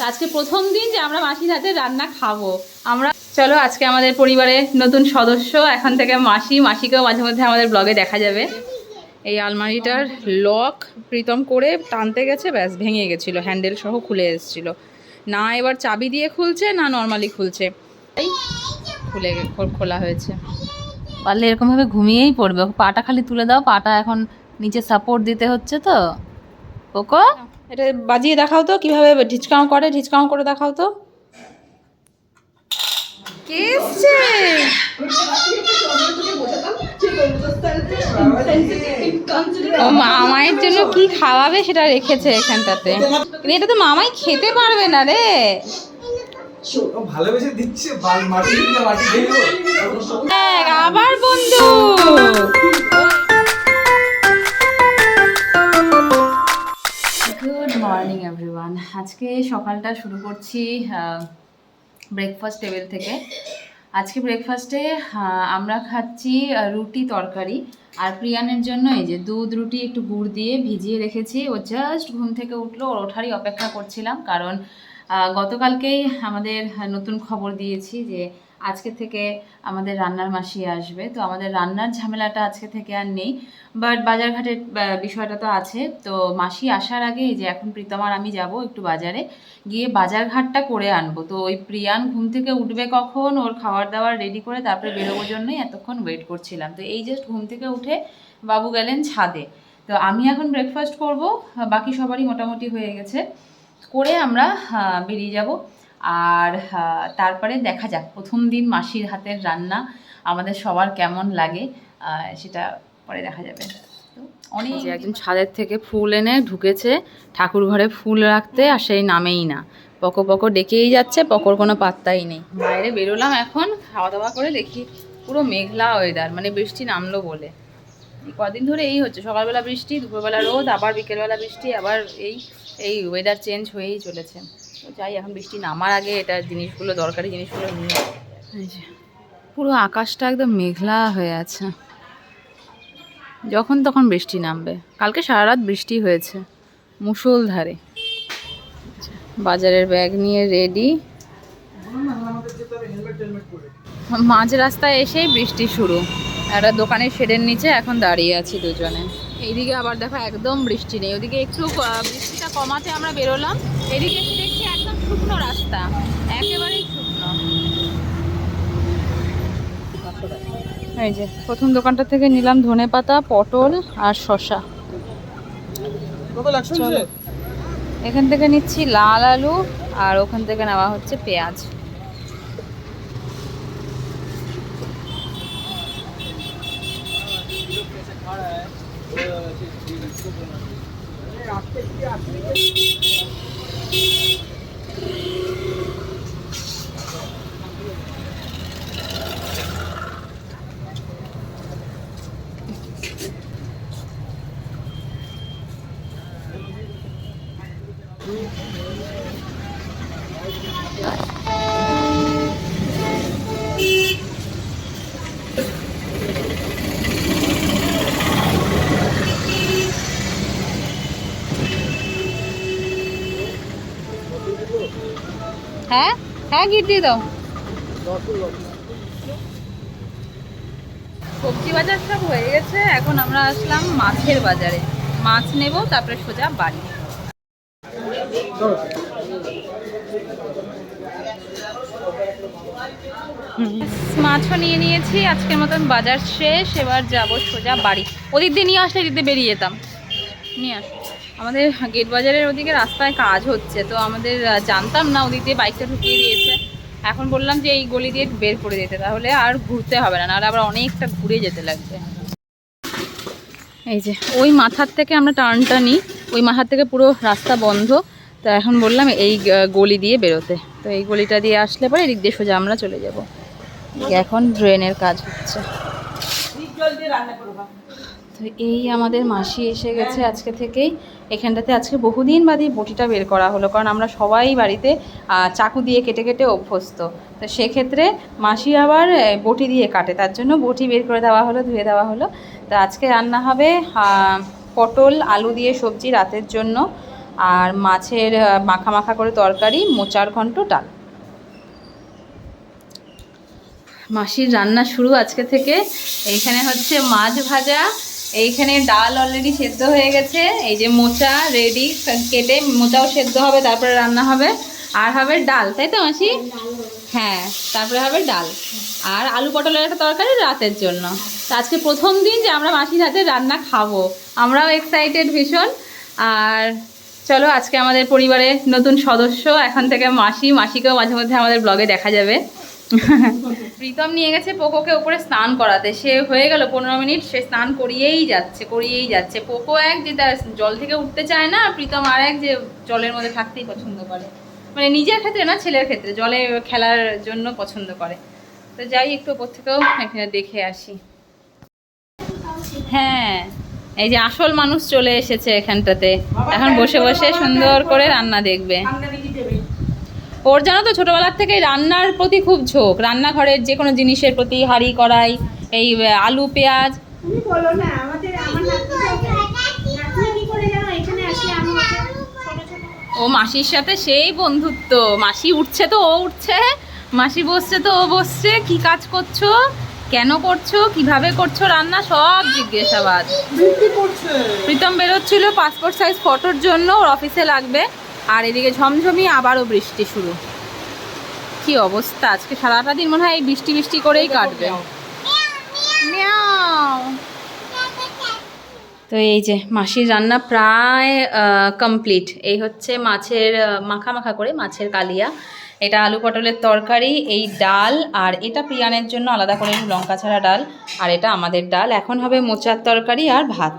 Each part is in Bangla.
তো আজকে প্রথম দিন যে আমরা মাসির হাতে রান্না খাব। আমরা চলো, আজকে আমাদের পরিবারে নতুন সদস্য। এখন থেকে মাসি, মাসিকেও মাঝে মধ্যে আমাদের ব্লগে দেখা যাবে। এই আলমারিটার লক প্রীতম করে টানতে গেছে, ব্যাস, ভেঙে গেছিল। হ্যান্ডেল সহ খুলে এসেছিল। না এবার চাবি দিয়ে খুলছে, না নর্মালি খুলছে। খুলে খোলা হয়েছে। পারলে এরকমভাবে ঘুমিয়েই পড়বে। পাটা খালি তুলে দাও, পাটা এখন নিচে সাপোর্ট দিতে হচ্ছে তো। কোকো? এটা বাজিয়ে দেখাও তো কীভাবে ঢিচকাও করে ঢিচকাও করে দেখাও তো। কে এসছে? ও মামায়ের জন্য কি খাওয়াবে সেটা রেখেছে এখানটাতে। এটা তো মামাই খেতে পারবে না রে। ভালোবেসে দিচ্ছে আবার বন্ধু। মর্নিং এভরিওয়ান আজকে সকালটা শুরু করছি ব্রেকফাস্ট টেবিল থেকে। আজকে ব্রেকফাস্টে আমরা খাচ্ছি রুটি তরকারি। আর প্রিয়ানের জন্য এই যে দুধ, রুটি, একটু গুড় দিয়ে ভিজিয়ে রেখেছি। ও জাস্ট ঘুম থেকে উঠল, ওর ওঠারই অপেক্ষা করছিলাম। কারণ গতকালকেই আমাদের নতুন খবর দিয়েছি যে আজকে থেকে আমাদের রান্নার মাসি আসবে। তো আমাদের রান্নার ঝামেলাটা আজকে থেকে আর নেই। বাট বাজারঘাটের বিষয়টা তো আছে। তো মাসি আসার আগে যে এখন প্রীতম আর আমি যাব একটু বাজারে। গিয়ে বাজারঘাটটা করে আনব। তো ওই প্রিয়ান ঘুম থেকে উঠবে কখন? ওর খাবার দাবার রেডি করে তারপরে বেরোবোর জন্যই এতক্ষণ ওয়েট করছিলাম। তো এই জাস্ট ঘুম থেকে উঠে বাবু গেলেন ছাদে। তো আমি এখন ব্রেকফাস্ট করব। বাকি সবারই মোটামুটি হয়ে গেছে। করে আমরা বেরিয়ে যাব। আর তারপরে দেখা যাক প্রথম দিন মাসির হাতের রান্না আমাদের সবার কেমন লাগে সেটা পরে দেখা যাবে। অনেক একজন ছাদের থেকে ফুল এনে ঢুকেছে ঠাকুর ঘরে ফুল রাখতে আর সেই নামেই না। পকো পকো ডেকেই যাচ্ছে পকর কোনো পাত্তাই নেই। বাইরে বেরোলাম এখন খাওয়া দাওয়া করে দেখি পুরো মেঘলা ওয়েদার মানে বৃষ্টি নামলো বলে। কদিন ধরে এই হচ্ছে সকালবেলা বৃষ্টি দুপুরবেলা রোদ আবার বিকেলবেলা বৃষ্টি আবার এই এই ওয়েদার চেঞ্জ হয়েই চলেছে। যাই, এখন বৃষ্টি নামার আগে এটা জিনিসগুলো, দরকারি জিনিসগুলো নিয়ে পুরো আকাশটা একদম মেঘলা হয়ে আছে। যখন তখন বৃষ্টি নামবে। কালকে সারা রাত বৃষ্টি হয়েছে, মুষলধারে। বাজারের ব্যাগ নিয়ে রেডি মাঝ রাস্তায় এসেই বৃষ্টি শুরু। একটা দোকানের শেডের নিচে এখন দাঁড়িয়ে আছি দুজনে। এইদিকে আবার দেখো একদম বৃষ্টি নেই। ওদিকে একটু বৃষ্টিটা কমাতে আমরা বেরোলাম। এদিকে শুকনো রাস্তা একেবারেই শুকনো। এই যে প্রথম দোকানটা থেকে নিলাম ধনে পাতা পটল আর চলো। এখান থেকে নিচ্ছি লাল আলু আর ওখান থেকে নেওয়া হচ্ছে পেঁয়াজ। হ্যাঁ? হ্যাঁ গিট দিয়ে দাও। সবজি বাজার সব হয়ে গেছে। এখন আমরা আসলাম মাছের বাজারে। মাছ নেব, তারপরে সোজা বাড়ি। মাছও নিয়ে নিয়েছি, আজকের মতন বাজার শেষ। এবার যাব সোজা বাড়ি। ওদিক দিয়ে নিয়ে আসলে এদিক বেরিয়ে যেতাম। নিয়ে আস। আমাদের গেট বাজারের ওদিকে রাস্তায় কাজ হচ্ছে, তো আমাদের জানতাম না ওদিক দিয়ে বাইকটা ঢুকিয়ে দিয়েছে। এখন বললাম যে এই গলি দিয়ে বের করে দিতে, তাহলে আর ঘুরতে হবে না, নাহলে আবার অনেকটা ঘুরে যেতে লাগবে। এই যে, ওই মাথার থেকে আমরা টার্নটা নিই, ওই মাথার থেকে পুরো রাস্তা বন্ধ। তো এখন বললাম এই গলি দিয়ে বেরোতে, তো এই গলিটা দিয়ে আসলে পরে এদিক দিয়ে সোজা আমরা চলে যাব। এখন ড্রেনের কাজ হচ্ছে। তো এই আমাদের মাসি এসে গেছে আজকে থেকেই। এখানটাতে আজকে বহুদিন বাদে বটিটা বের করা হলো, কারণ আমরা সবাই বাড়িতে চাকু দিয়ে কেটে কেটে অভ্যস্ত। তো সেক্ষেত্রে মাসি আবার বটি দিয়ে কাটে, তার জন্য বটি বের করে দেওয়া হলো, ধুয়ে দেওয়া হলো। তো আজকে রান্না হবে পটল, আলু দিয়ে সবজি রাতের জন্য, আর মাছের মাখা মাখা করে তরকারি, মোচার ঘন্ট, ডাল। মাসির রান্না শুরু আজকে থেকে। এইখানে হচ্ছে মাছ ভাজা এইখানে ডাল অলরেডি সেদ্ধ হয়ে গেছে। এই যে মোচা রেডি কেটে মোচাও সেদ্ধ হবে, তারপরে রান্না হবে। আর হবে ডাল, তাই তো মাসি? হ্যাঁ তারপরে হবে ডাল। আর আলু পটলের একটা তরকারি রাতের জন্য। আজকে প্রথম দিন যে আমরা মাসির হাতে রান্না খাব। আমরাও এক্সাইটেড ভীষণ। আর চলো, আজকে আমাদের পরিবারে নতুন সদস্য, এখন থেকে মাসি। মাসিকেও মাঝে মধ্যে আমাদের ব্লগে দেখা যাবে। প্রীতম নিয়ে গেছে পোকোকে উপরে স্নান করাতে। সে হয়ে গেল পনেরো মিনিট, সে স্নান করিয়েই যাচ্ছে করিয়েই যাচ্ছে। পোকো এক যে তার জল থেকে উঠতে চায় না প্রীতম আর এক যে জলের মধ্যে থাকতেই পছন্দ করে। মানে নিজের ক্ষেত্রে না, ছেলের ক্ষেত্রে জলে খেলার জন্য পছন্দ করে। তো যাই, একটু ওপর থেকেও এখানে দেখে আসি। হ্যাঁ এই যে আসল মানুষ চলে এসেছে এখানটাতে। এখন বসে বসে সুন্দর করে রান্না দেখবে। ওর জানো তো ছোটবেলার থেকে রান্নার প্রতি খুব ঝোঁক। রান্নাঘরের যে কোনো জিনিসের প্রতি হাঁড়ি কড়াই এই আলু পেঁয়াজ। বলো না আমাদের আমার নাতনি নাতনি কি করে জানো এখানে আসলে আমি ওকে ছোট ছোট ও মাসির সাথে সেই বন্ধুত্ব। মাসি উঠছে তো ও উঠছে। মাসি বসছে তো ও বসছে। কি কাজ করছ? কেন করছ? কীভাবে করছ রান্না? সব জিজ্ঞাসাবাদ। প্রীতম বেরোচ্ছিল পাসপোর্ট সাইজ ফটোর জন্য। ওর অফিসে লাগবে। আর এদিকে ঝমঝমি আবারও বৃষ্টি শুরু। কি অবস্থা? আজকে সারাটা দিন মনে হয় এই বৃষ্টি বৃষ্টি করেই কাটবে। তো এই যে মাসির রান্না প্রায় কমপ্লিট এই হচ্ছে মাছের মাখা মাখা করে মাছের কালিয়া। এটা আলু পটলের তরকারি এই ডাল আর এটা প্রিয়ানের জন্য আলাদা করে লঙ্কা ছাড়া ডাল আর এটা আমাদের ডাল। এখন হবে মোচার তরকারি আর ভাত।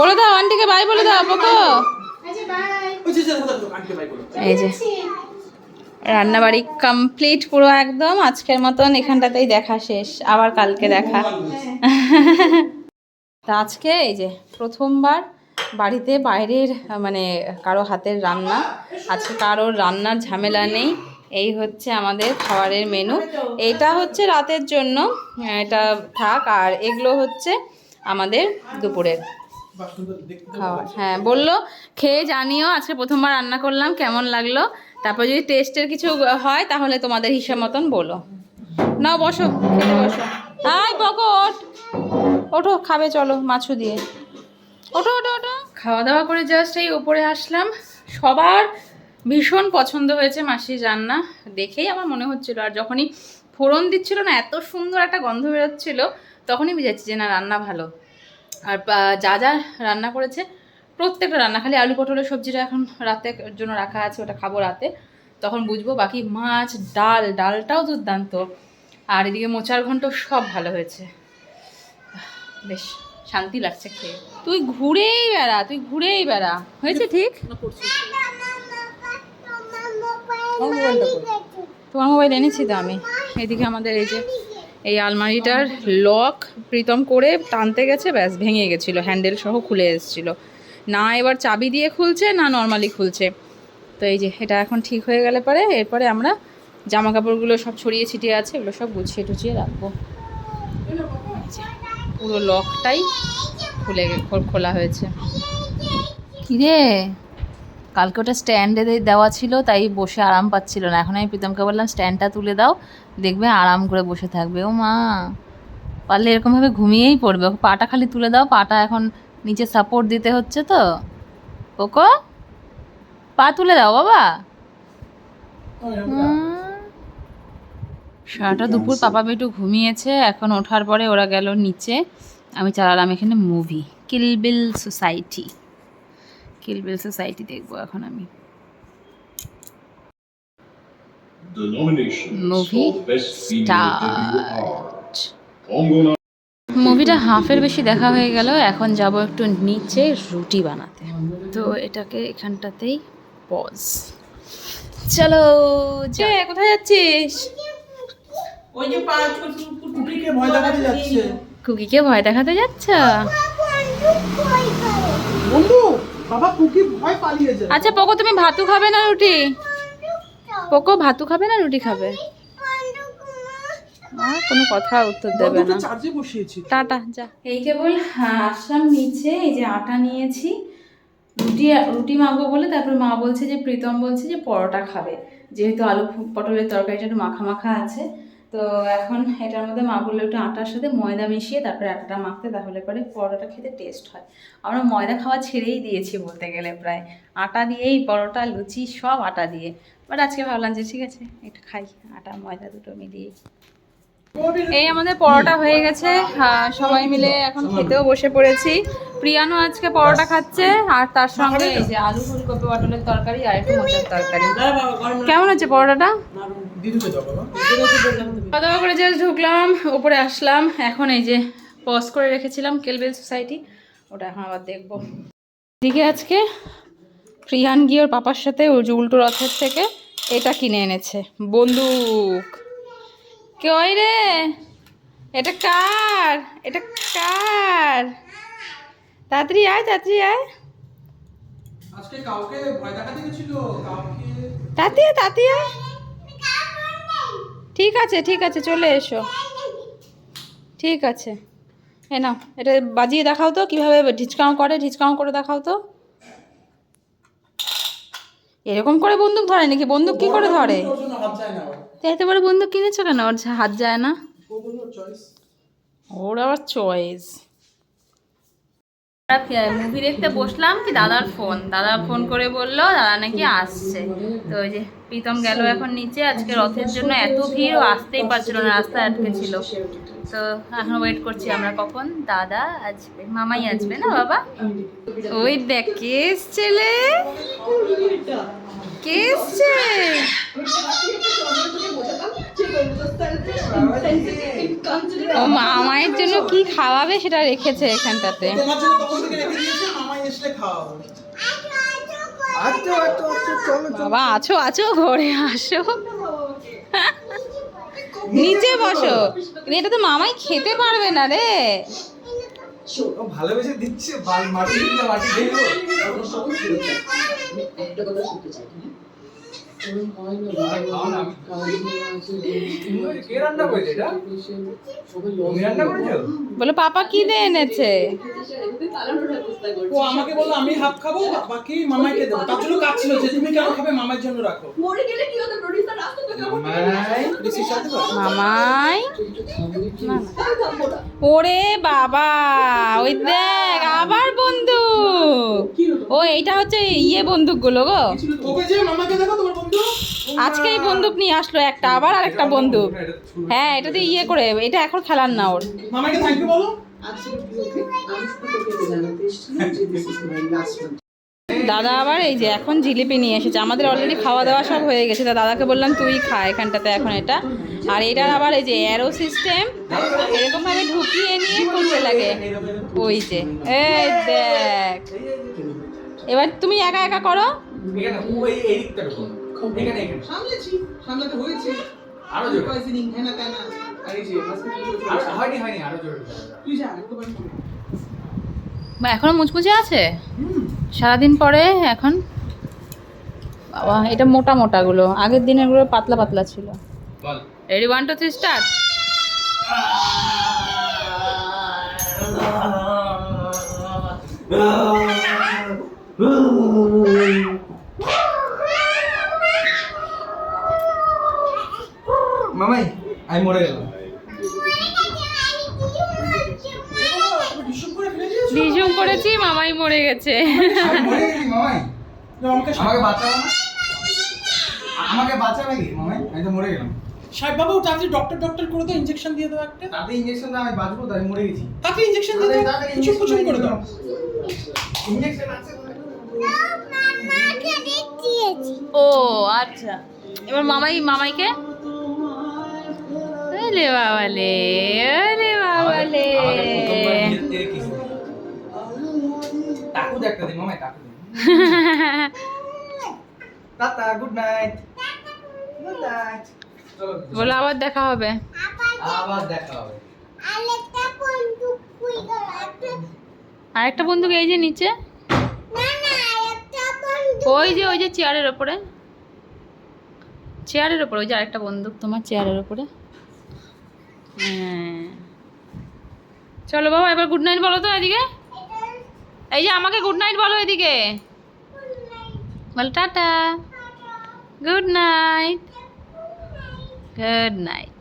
বলে দাও আন্টিকে বাই বলে দাও পোকো আচ্ছা। এই যে। রান্নাবাড়ি কমপ্লিট পুরো একদম। আজকের মতন এখানটাতেই দেখা শেষ। আবার কালকে দেখা। তা আজকে এই যে প্রথমবার বাড়িতে বাইরের মানে কারও হাতের রান্না। আজকে কারোর রান্নার ঝামেলা নেই। এই হচ্ছে আমাদের খাবারের মেনু এইটা হচ্ছে রাতের জন্য। এটা থাক। আর এগুলো হচ্ছে আমাদের দুপুরের। হ্যাঁ বলল খেয়ে জানিও আজকে প্রথমবার রান্না করলাম কেমন লাগল? তারপর যদি টেস্টের কিছু হয় তাহলে তোমাদের হিসাব মতন বলো। নাও বসো খেতে বসো। আয় বকট ওঠো। খাবে চলো মাছু দিয়ে। ওঠো ওঠো ওঠো। খাওয়া দাওয়া করে জাস্ট এই উপরে আসলাম। সবার ভীষণ পছন্দ হয়েছে মাসির রান্না। দেখেই আমার মনে হচ্ছিল আর যখনই ফোড়ন দিচ্ছিল না এত সুন্দর একটা গন্ধ বেরোচ্ছিল তখনই বুঝাচ্ছি যে না রান্না ভালো। আর যা যা রান্না করেছে প্রত্যেকটা রান্না খালি আলু পটলের সবজিটা এখন রাতে জন্য রাখা আছে ওটা খাব রাতে। তখন বুঝব বাকি মাছ ডাল ডালটাও দুর্দান্ত। আর এদিকে মোচার ঘন্ট সব ভালো হয়েছে। বেশ শান্তি লাগছে খেয়ে। তুই ঘুরেই বেড়া তুই ঘুরেই বেড়া। হয়েছে ঠিক? তোমার মোবাইল এনেছি তো আমি। এদিকে আমাদের এই যে এই আলমারিটার লক প্রীতম করে টানতে গেছে, ব্যাস ভেঙে গেছিল, হ্যান্ডেল সহ খুলে এসেছিল। না এবার চাবি দিয়ে খুলছে, না নর্মালি খুলছে। তো এই যে, এটা এখন ঠিক হয়ে গেলে পরে, এরপরে আমরা জামা কাপড়গুলো সব ছড়িয়ে ছিটিয়ে আছে, এগুলো সব গুছিয়ে টুছিয়ে রাখব। পুরো লকটাই খুলে খোলা হয়েছে। কিরে? কালকে ওটা স্ট্যান্ডে দেওয়া ছিল তাই বসে আরাম পাচ্ছিল না। এখন আমি প্রীতমকে বললাম স্ট্যান্ডটা তুলে দাও দেখবে আরাম করে বসে থাকবে। ও মা পারলে এরকমভাবে ঘুমিয়েই পড়বে। ওকে পাটা খালি তুলে দাও পাটা এখন নিচে সাপোর্ট দিতে হচ্ছে তো। ওকো পা তুলে দাও বাবা। সারাটা দুপুর পাপা বেটু ঘুমিয়েছে এখন ওঠার পরে ওরা গেল নিচে। আমি চালালাম এখানে movie Kill Bill society Kill Bill society দেখব এখন আমি অঙ্গনা মুভিটা হাফের বেশি দেখা হয়ে গেল এখন যাব একটু নিচে রুটি বানাতে তো এটাকে এখানটাতেই পজ চলো যে কোথায় যাচ্ছিস ওই যে পাঁচ কুটিকে ভয় দেখাতে যাচ্ছে কুকিকে ভয় দেখাতে যাচ্ছ বন্ধু বাবা কুকি ভয় পালিয়ে যায়। আচ্ছা পোকো তুমি ভাতু খাবে না রুটি? পোকো ভাতু খাবে না রুটি খাবে? আর কোনো কথা উত্তর দেবে না। চার্জে বসিয়েছি। টাটা যা। এই কেবল আসলাম নিচে এই যে আটা নিয়েছি। রুটি রুটি মাখবো বলে তারপর মা বলছে যে প্রীতম বলছে যে পরোটা খাবে। যেহেতু আলু পটলের তরকারিটা একটু মাখা মাখা আছে। তো এখন এটার মধ্যে মা বলল একটু আটার সাথে ময়দা মিশিয়ে তারপরে আটাটা মাখতে তাহলে পরে পরোটা খেতে টেস্ট হয়। আমরা ময়দা খাওয়া ছেড়েই দিয়েছি বলতে গেলে প্রায়। আটা দিয়েই, পরোটা, লুচি, সব আটা দিয়ে। বাট আজকে ভাবলাম যে ঠিক আছে, একটু খাই, আটা, ময়দা দুটো মিলিয়ে। এই আমাদের পরোটা হয়ে গেছে। সবাই মিলে এখন খেতেও বসে পড়েছি। প্রিয়ানো আজকে পরোটা খাচ্ছে, আর তার সঙ্গে এই যে আলু ফুলকপি, পটলের তরকারি, আর একটু মোচার তরকারি। কেমন হচ্ছে পরোটাটা? দিদুকে যাব বাবা খাওয়া দাওয়া করে জাস্ট ঢুকলাম উপরে আসলাম। এখন এই যে পজ করে রেখেছিলাম কেলবেল সোসাইটি ওটা এখন আবার দেখব। এদিকে আজকে প্রিয়ান গিয়ে ওর পাপার সাথে ওই যে উল্টো রথের থেকে এটা কিনে এনেছে বন্দুক। কে ওই রে? এটা কার? এটা কার? তাড়াতাড়ি আয় তাড়াতাড়ি আয়। আজকে কাউকে ভয় দেখাতে গেছিল কাউকে তাড়াতাড়ি আয়, আয়। ঠিক আছে ঠিক আছে চলে এসো। ঠিক আছে। এ নাও এটা বাজিয়ে দেখাও তো কীভাবে ঢিচকাও করে ঢিচকাও করে দেখাও তো। এরকম করে বন্দুক ধরে নাকি? বন্দুক কি করে ধরে? এত বড় বন্দুক কিনেছো কেন? ওর হাত যায় না। ওর আবার চয়েস মুভি দেখতে বসলাম কি দাদার ফোন দাদা ফোন করে বলল দাদা নাকি আসছে। তো ওই যে প্রীতম গেল এখন নিচে আজকে রথের জন্য এত ভিড় ও আসতেই পারছিল না রাস্তায় আটকে ছিল। তো এখন ওয়েট করছি আমরা কখন। দাদা আসবে মামাই আসবে না বাবা? ওই দেখ কে রে? কে এসছে? ও মামায়ের জন্য কি খাওয়াবে সেটা রেখেছে এখানটাতে। আচ্ছা আচ্ছা আচ্ছা বাবা আছো আছো ঘরে আসো। নিচে বসো। এটা তো মামাই খেতে পারবে না রে। ভালোবেসে দিচ্ছে মাটি মাটি বলে পাপা কি দিয়ে এনেছে? ও আমাকে বলল আমি হাফ খাব বাকি দেবো। তার জন্য কাটছিল যে তুমি কেন খাবে? মামার জন্য রাখো। মাই বেশি সাথে মামাই? না, না। ওরে বাবা ওই দেখ আবার বন্দুক ও এইটা হচ্ছে ইয়ে বন্দুকগুলো গো। ওকে যে মামাকে দেখো তোমার বন্ধু। আজকেই বন্দুক নিয়ে আসলো একটা আবার আরেকটা বন্দুক। হ্যাঁ এটা দিয়ে ইয়ে করে এটা এখন খেলার না ওর। মামাকে থ্যাংক ইউ বলো। দাদা আবার এই যে এখন জিলিপি নিয়ে এসেছে আমাদের অলরেডি খাওয়া দাওয়া সব হয়ে গেছে। তা দাদাকে বললাম তুই খা এখানটাতে এখন এটা। আর এটার আবার এই যে অ্যারো সিস্টেম এরকম ভাবে ঢুকিয়ে নিয়ে করতে লাগে। ওই যে এই দেখ। এবার তুমি একা একা করো। এখানে ওই এই দিকটা ঢোকো এখানে এখানে। সামলেছি সামলাতে হয়েছে। আরও জোরে। পয়সিনিং হেনা তেনা। আর এই যে আরও হয়নি হয়নি আরও জোরে তুই যা একবার বা এখনও মুচমুচে আছে? সারাদিন পরে এখন? বাবা এটা মোটা মোটাগুলো আগের দিনেরগুলো পাতলা পাতলা ছিল। বল। Ready one two three start মরে গেলাম করেছি মামাই মরে গেছে। আমি মরে গেছি মামাই যাও, আমাকে আমাকে বাঁচাও আমাকে বাঁচাবে কি মামাই? আমি তো মরে গেলাম। সাহেব বাবু তাড়াতাড়ি ডক্টর ডক্টর করে দাও ইনজেকশন দিয়ে দাও একটা। তাতে ইঞ্জেকশন আমি বাঁচবো তো মরে গেছি। তাড়াতাড়ি ইনজেকশন দিয়ে দাও কুচুম কুচুম করে দাও। আছে ও আচ্ছা। এবার মামাই মামাইকে? আরে বাবালে আরে বাবালে। Tata good night good night বলে আবার দেখা হবে। আবার দেখা হবে। আরেকটা বন্দুক এই যে নিচে। ওই যে ওই যে চেয়ারের ওপরে। চেয়ারের ওপরে ওই যে আরেকটা বন্দুক তোমার চেয়ারের ওপরে। হ্যাঁ হ্যাঁ। চলো বাবা এবার গুড নাইট বলো তো এদিকে। এই যে আমাকে গুড নাইট বলো এদিকে। বল tata. Good night good night